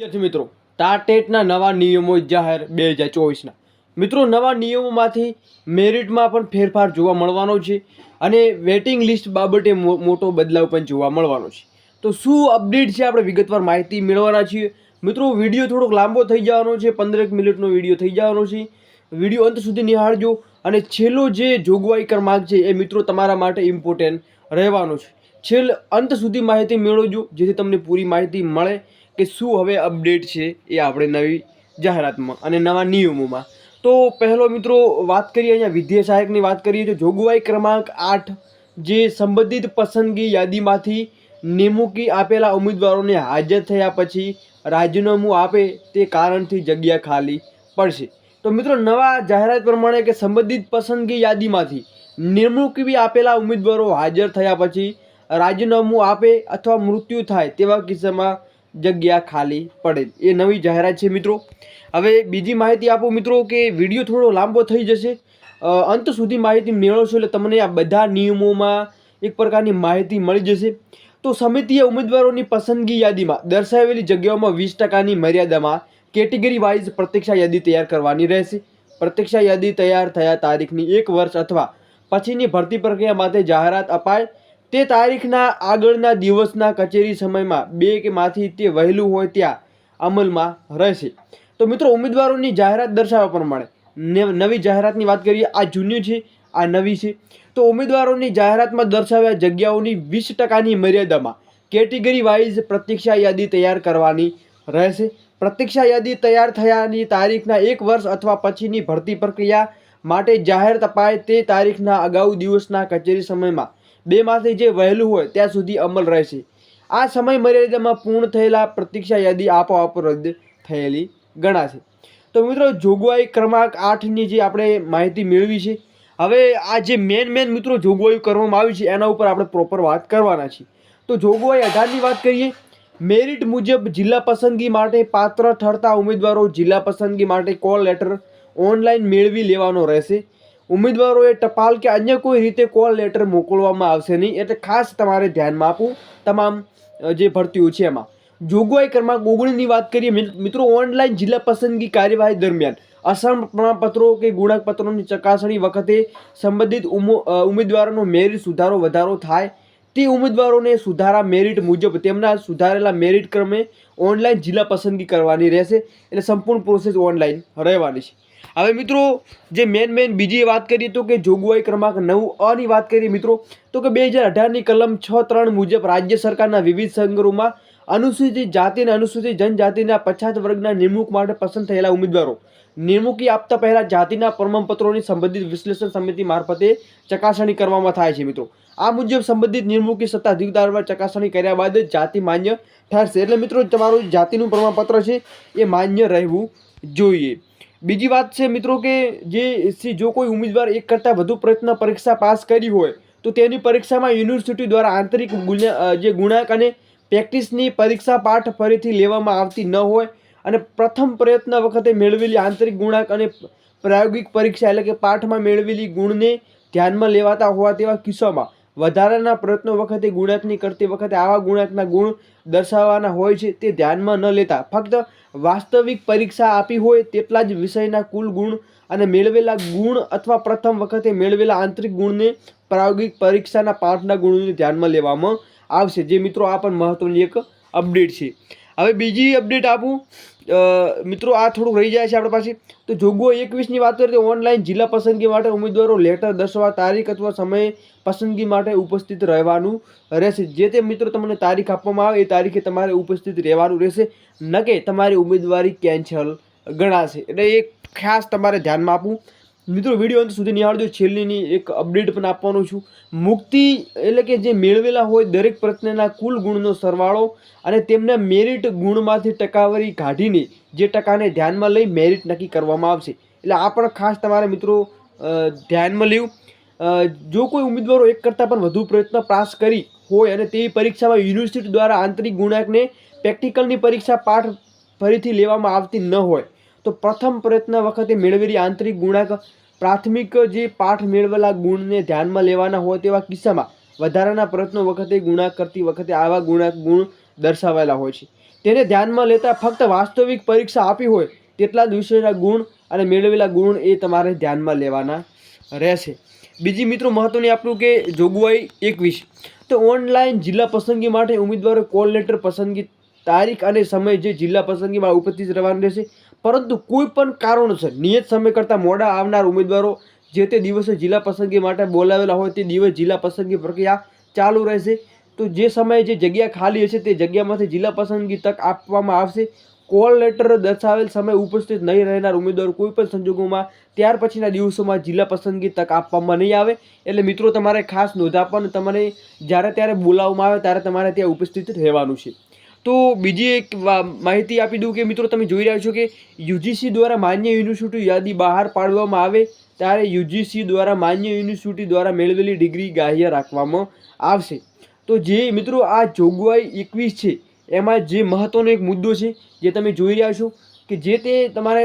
વિદ્યાર્થી મિત્રો ટાટેટના નવા નિયમો જાહેર બે હજાર ચોવીસના. મિત્રો, નવા નિયમોમાંથી મેરિટમાં પણ ફેરફાર જોવા મળવાનો છે અને વેટિંગ લિસ્ટ બાબતે મોટો બદલાવ પણ જોવા મળવાનો છે. તો શું અપડેટ છે આપણે વિગતવાર માહિતી મેળવવાના છીએ? મિત્રો, વીડિયો થોડોક લાંબો થઈ જવાનો છે, પંદરેક મિનિટનો વીડિયો થઈ જવાનો છે. વીડિયો અંત સુધી નિહાળજો અને છેલ્લો જે જોગવાઈ ક્રમાંક છે એ મિત્રો તમારા માટે ઇમ્પોર્ટન્ટ રહેવાનો છે. છેલ્લે અંત સુધી માહિતી મેળવજો, જેથી તમને પૂરી માહિતી મળે કે શું હવે અપડેટ છે એ આપણે નવી જાહેરાતમાં અને નવા નિયમોમાં. તો પહેલો મિત્રો વાત કરીએ અહીંયા વિદ્યા સહાયકની વાત કરીએ તો જોગવાઈ ક્રમાંક આઠ જે સંબંધિત પસંદગી યાદીમાંથી નિમુકી આપેલા ઉમેદવારોને હાજર થયા પછી રાજીનામું આપે તે કારણથી જગ્યા ખાલી પડશે. તો મિત્રો નવા જાહેરાત પ્રમાણે કે સંબંધિત પસંદગી યાદીમાંથી નિમણૂકી આપેલા ઉમેદવારો હાજર થયા પછી રાજીનામું આપે અથવા મૃત્યુ થાય તેવા કિસ્સામાં જગ્યા ખાલી પડે. એ નવી જાહેરાત છે મિત્રો. હવે બીજી માહિતી આપો મિત્રો કે વીડિયો થોડો લાંબો થઈ જશે. અંત સુધી માહિતી મેળવશો એટલે તમને આ બધા નિયમોમાં એક પ્રકારની માહિતી મળી જશે. તો સમિતિએ ઉમેદવારોની પસંદગી યાદીમાં દર્શાવેલી જગ્યાઓમાં વીસ ટકાની મર્યાદામાં કેટેગરી વાઇઝ પ્રતીક્ષા યાદી તૈયાર કરવાની રહેશે. પ્રતીક્ષા યાદી તૈયાર થયા તારીખની એક વર્ષ અથવા પછીની ભરતી પ્રક્રિયા માટે જાહેરાત અપાય તે તારીખના આગળના દિવસના કચેરી સમયમાં બે કે માંથી તે વહેલું હોય ત્યાં અમલમાં રહેશે. તો મિત્રો, ઉમેદવારોની જાહેરાત દર્શાવવા પ્રમાણે નવી જાહેરાતની વાત કરીએ, આ જૂની છે, આ નવી છે. તો ઉમેદવારોની જાહેરાતમાં દર્શાવ્યા જગ્યાઓની વીસ ટકાની મર્યાદામાં કેટેગરી વાઇઝ પ્રતીક્ષા યાદી તૈયાર કરવાની રહેશે. પ્રતીક્ષા યાદી તૈયાર થયાની તારીખના એક વર્ષ અથવા પછીની ભરતી પ્રક્રિયા માટે જાહેર તપાય તે તારીખના અગાઉ દિવસના કચેરી સમયમાં બેમાંથી જે વહેલું હોય ત્યાં સુધી અમલ રહેશે. આ સમય મર્યાદામાં પૂર્ણ થયેલા પ્રતીક્ષા યાદી આપોઆપ રદ થયેલી ગણાશે. તો મિત્રો, જોગવાઈ ક્રમાંક આઠની જે આપણે માહિતી મેળવી છે, હવે આ જે મેન મેન મિત્રો જોગવાઈઓ કરવામાં આવી છે, એના ઉપર આપણે પ્રોપર વાત કરવાના છીએ. તો જોગવાઈ અઢારની વાત કરીએ મેરિટ મુજબ જિલ્લા પસંદગી માટે પાત્ર ઠરતા ઉમેદવારો જિલ્લા પસંદગી માટે કોલ લેટર ઓનલાઈન મેળવી લેવાનો રહેશે. ઉમેદવારોએ ટપાલ કે અન્ય કોઈ રીતે કોલ લેટર મોકલવામાં આવશે નહીં એટલે ખાસ તમારે ધ્યાનમાં આપવું તમામ જે ભરતીઓ છે એમાં. જોગવાઈ ક્રમાંક ઓગણીસની વાત કરીએ મિત્રો ઓનલાઈન જિલ્લા પસંદગી કાર્યવાહી દરમિયાન અસમ પ્રમાણપત્રો કે ગુણકપત્રોની ચકાસણી વખતે સંબંધિત ઉમો- ઉમેદવારોનો મેરિટ સુધારો, વધારો થાય તે ઉમેદવારોને સુધારા મેરિટ મુજબ તેમના સુધારેલા મેરિટ ક્રમે ઓનલાઈન જિલ્લા પસંદગી કરવાની રહેશે એટલે સંપૂર્ણ પ્રોસેસ ઓનલાઈન રહેવાની છે. હવે મિત્રો, જે મેન મેન બીજી વાત કરીએ તો કે જોગવાઈ ક્રમાંક નવ અની વાત કરીએ મિત્રો, તો કે બે હજાર અઢારની કલમ છ ત્રણ મુજબ રાજ્ય સરકારના વિવિધ સંઘરોમાં અનુસૂચિત જાતિ અને અનુસૂચિત જનજાતિના પછાત વર્ગના નિમણૂક માટે પસંદ થયેલા ઉમેદવારો. નિમણૂકી આપતા પહેલા જાતિના પ્રમાણપત્રોની સંબંધિત વિશ્લેષણ સમિતિ મારફતે ચકાસણી કરવામાં થાય છે મિત્રો. આ મુજબ સંબંધિત નિમણૂકી સત્તા પર ચકાસણી કર્યા બાદ જ જાતિ માન્ય ઠરશે. એટલે મિત્રો, તમારું જાતિનું પ્રમાણપત્ર છે એ માન્ય રહેવું જોઈએ. બીજી વાત છે મિત્રો કે જે જો કોઈ ઉમેદવાર એક કરતાં વધુ પ્રયત્ન પરીક્ષા પાસ કરી હોય, તો તેની પરીક્ષામાં યુનિવર્સિટી દ્વારા આંતરિક જે ગુણાંક અને પ્રેક્ટિસની પરીક્ષા પાઠ ફરીથી લેવામાં આવતી ન હોય અને પ્રથમ પ્રયત્ન વખતે મેળવેલી આંતરિક ગુણાંક અને પ્રાયોગિક પરીક્ષા એટલે કે પાઠમાં મેળવેલી ગુણને ધ્યાનમાં લેવાતા હોવા તેવા કિસ્સામાં વધારાના પ્રયત્નો વખતે ગુણાંકની કરતી વખતે, આવા ગુણાંકના ગુણ દર્શાવવાના હોય છે તે ધ્યાનમાં ન લેતા. ફક્ત વાસ્તવિક પરીક્ષા આપી હોય તેટલા જ વિષયના કુલ ગુણ અને મેળવેલા ગુણ અથવા પ્રથમ વખતે મેળવેલા આંતરિક ગુણને પ્રાયોગિક પરીક્ષાના પાઠના ગુણોને ધ્યાનમાં લેવામાં આવશે. જે મિત્રો, આ પણ મહત્વની એક અપડેટ છે. હવે બીજી અપડેટ આપું. મિત્રો, આ થોડુંક રહી જાય છે આપણી પાસે. તો જોગવો એકવીસની વાત કરીએ તો ઓનલાઈન જિલ્લા પસંદગી માટે ઉમેદવારો લેટર દર્શાવવા તારીખ અથવા સમય પસંદગી માટે ઉપસ્થિત રહેવાનું રહેશે. જે તે મિત્રો તમને તારીખ આપવામાં આવે, એ તારીખે તમારે ઉપસ્થિત રહેવાનું રહેશે. ન કે તમારી ઉમેદવારી કેન્સલ ગણાશે. એટલે એ ખાસ તમારે ધ્યાનમાં આપવું. મિત્રો વીડિયો અંત સુધી નિહાળજો. છેલ્લીની એક અપડેટ પણ આપવાનો છું. મુક્તિ એટલે કે જે મેળવેલા હોય દરેક પ્રશ્નના કુલ ગુણનો સરવાળો અને તેમના મેરિટ ગુણમાંથી ટકાવારી કાઢીને જે ટકાને ધ્યાનમાં લઈ મેરિટ નક્કી કરવામાં આવશે. એટલે આ પણ ખાસ તમારે મિત્રો ધ્યાનમાં લેવું. જો કોઈ ઉમેદવારો એક કરતાં પણ વધુ પ્રયત્ન પાસ કરી હોય અને તેવી પરીક્ષામાં યુનિવર્સિટી દ્વારા આંતરિક ગુણાંકને પ્રેક્ટિકલની પરીક્ષા પાઠ ફરીથી લેવામાં આવતી ન હોય તો પ્રથમ પ્રયત્ન વખતે મેળવેલી આંતરિક ગુણાંક, પ્રાથમિક જે પાઠ મેળવેલા ગુણને ધ્યાનમાં લેવાના હોય તેવા કિસ્સામાં વધારાના પ્રયત્નો વખતે ગુણાંક કરતી વખતે આવા ગુણાંક ગુણ દર્શાવેલા હોય છે. તેને ધ્યાનમાં લેતા ફક્ત વાસ્તવિક પરીક્ષા આપી હોય તેટલા જ ગુણ અને મેળવેલા ગુણ એ તમારે ધ્યાનમાં લેવાના રહેશે. બીજી મિત્રો મહત્ત્વની આપણું કે જોગવાઈ એકવીસ. તો ઓનલાઈન જિલ્લા પસંદગી માટે ઉમેદવારો કોલ લેટર પસંદગી તારીખ અને સમય જે જિલ્લા પસંદગીમાં ઉપસ્થિત રહેવાનું રહેશે. પરંતુ કોઈ પણ કારણોસર નિયત સમય કરતાં મોડા આવનાર ઉમેદવારો જે તે દિવસે જિલ્લા પસંદગી માટે બોલાવેલા હોય તે દિવસ જિલ્લા પસંદગી પ્રક્રિયા ચાલુ રહેશે. તો જે સમયે જે જગ્યા ખાલી હશે તે જગ્યામાંથી જિલ્લા પસંદગી તક આપવામાં આવશે. કોલ લેટર દર્શાવેલ સમય ઉપસ્થિત નહીં રહેનાર ઉમેદવારો કોઈ પણ સંજોગોમાં ત્યાર પછીના દિવસોમાં જિલ્લા પસંદગી તક આપવામાં નહીં આવે. એટલે મિત્રો, તમારે ખાસ નોંધ આપવાનું, તમારે જ્યારે ત્યારે બોલાવવામાં આવે ત્યારે તમારે ત્યાં ઉપસ્થિત રહેવાનું છે. તો બીજી એક માહિતી આપી દઉં કે મિત્રો, તમે જોઈ રહ્યા છો કે યુજીસી દ્વારા માન્ય યુનિવર્સિટી યાદી બહાર પાડવામાં આવે ત્યારે યુજીસી દ્વારા માન્ય યુનિવર્સિટી દ્વારા મેળવેલી ડિગ્રી ગ્રાહ્ય રાખવામાં આવશે. તો જે મિત્રો, આ જોગવાઈ એકવીસ છે, એમાં જે મહત્ત્વનો એક મુદ્દો છે, જે તમે જોઈ રહ્યા છો કે જે તે તમારે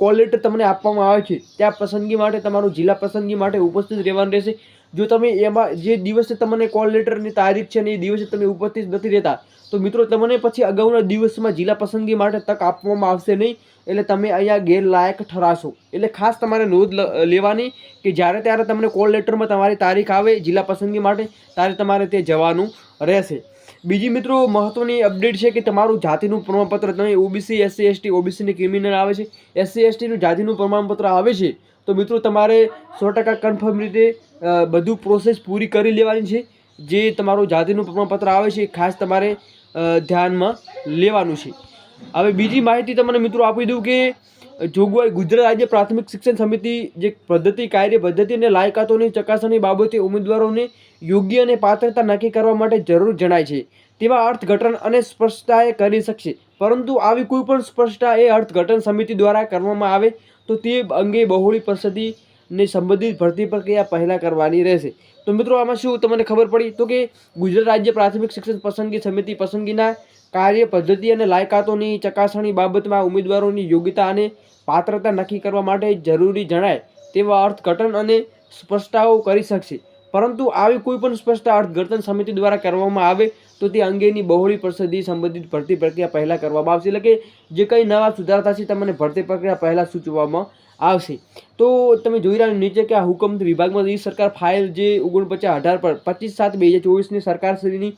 કોલ લેટર તમને આપવામાં આવે છે, ત્યાં પસંદગી માટે, તમારું જિલ્લા પસંદગી માટે ઉપસ્થિત રહેવાનું રહેશે. જો તમે એમાં જે દિવસે તમને કોલ લેટરની તારીખ છે ને એ દિવસે તમે ઉપસ્થિત નથી રહેતા, તો મિત્રો તમને પછી અગાઉના દિવસમાં જિલ્લા પસંદગી માટે તક આપવામાં આવશે નહીં, એટલે તમે અહીંયા ગેરલાયક ઠરાશો. એટલે ખાસ તમારે નોંધ લેવાની કે જ્યારે ત્યારે તમને કોલ લેટરમાં તમારી તારીખ આવે જિલ્લા પસંદગી માટે, ત્યારે તમારે તે જવાનું રહેશે. બીજી મિત્રો મહત્ત્વની અપડેટ છે કે તમારું જાતિનું પ્રમાણપત્ર, તમે ઓબીસી, એસસી, એસટી, ઓબીસીની ક્રિમિનલ આવે છે. એસસી, એસટીનું જાતિનું પ્રમાણપત્ર આવે છે. તો મિત્રો, તમારે સો ટકા કન્ફર્મ રીતે બધું પ્રોસેસ પૂરી કરી લેવાની છે. જે તમારું જાતિનું પ્રમાણપત્ર આવે છે ખાસ તમારે ધ્યાનમાં લેવાનું છે. હવે બીજી માહિતી તમને મિત્રો આપી દઉં કે, જોગવાઈ ગુજરાત રાજ્ય પ્રાથમિક શિક્ષણ સમિતિ જે પદ્ધતિ કાર્ય પદ્ધતિ અને લાયકાતોની ચકાસણી બાબતે ઉમેદવારોને યોગ્ય અને પાત્રતા નક્કી કરવા માટે જરૂર જણાય છે. તેવા અર્થઘટન અને સ્પષ્ટતા એ કરી શકશે. પરંતુ આવી કોઈ પણ સ્પષ્ટતા એ અર્થઘટન સમિતિ દ્વારા કરવામાં આવે તો તે અંગે બહોળી પરિસ્થિતિને સંબંધિત ભરતી પ્રક્રિયા પહેલાં કરવાની રહેશે. તો મિત્રો, આમાં શું તમને ખબર પડી? તો કે ગુજરાત રાજ્ય પ્રાથમિક શિક્ષણ પસંદગી સમિતિ પસંદગીના કાર્ય પદ્ધતિ અને લાયકાતોની ચકાસણી બાબતમાં ઉમેદવારોની યોગ્યતા અને પાત્રતા નક્કી કરવા માટે જરૂરી જણાય તેવા અર્થઘટન અને સ્પષ્ટતાઓ કરી શકશે. પરંતુ આવી કોઈ પણ સ્પષ્ટતા અર્થઘટન સમિતિ દ્વારા કરવામાં આવે તો તે અંગેની બહોળી પ્રસિદ્ધિ સંબંધિત ભરતી પ્રક્રિયા પહેલાં કરવામાં આવશે. એટલે કે જે કંઈ નવા સુધારા થશે તમને ભરતી પ્રક્રિયા પહેલાં સૂચવવામાં આવશે. તો તમે જોઈ રહ્યા નીચે કે આ હુકમ વિભાગમાં સરકાર ફાઇલ જે ઓગણપચાસ અઢાર પર પચીસ સાત બે હજાર ચોવીસની સરકારશ્રીની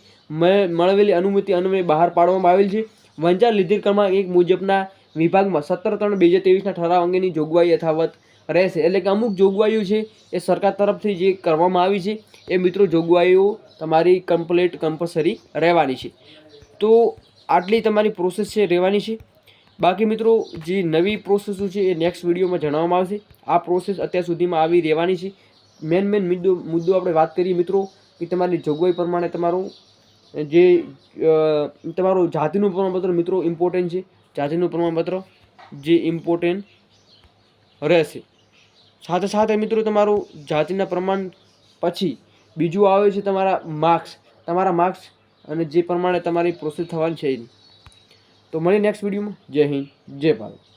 મળેલી અનુમતિ અન્વયે બહાર પાડવામાં આવેલ છે. વંચાર લીધી ક્રમાંક એક મુજબના વિભાગમાં સત્તર ત્રણ બે હજાર ત્રેવીસના ઠરાવ અંગેની જોગવાઈ યથાવત રહેશે. એટલે કે અમુક જોગવાઈઓ છે એ સરકાર તરફથી જે કરવામાં આવી છે, એ મિત્રો જોગવાઈઓ તમારી કમ્પ્લેટ કમ્પલસરી રહેવાની છે. તો આટલી તમારી પ્રોસેસ છે, રહેવાની છે. બાકી મિત્રો, જે નવી પ્રોસેસો છે એ નેક્સ્ટ વિડીયોમાં જણાવવામાં આવશે. આ પ્રોસેસ અત્યાર સુધીમાં આવી રહેવાની છે. મેન મેન મુદ્દો મુદ્દો આપણે વાત કરીએ મિત્રો, કે તમારી જોગવાઈ પ્રમાણે તમારું, જે તમારું જાતિનું પ્રમાણપત્ર મિત્રો ઇમ્પોર્ટન્ટ છે. જાતિનું પ્રમાણપત્ર જે ઇમ્પોર્ટન્ટ રહેશે. સાથે સાથે મિત્રો તમારું જાતિના પ્રમાણ પછી બીજું આવે છે તમારા માર્ક્સ તમારા માર્ક્સ અને જે પ્રમાણે તમારી પ્રોસેસ થવાની છે તો મળીએ નેક્સ્ટ વિડીયોમાં જય હિન્દ, જય ભારત.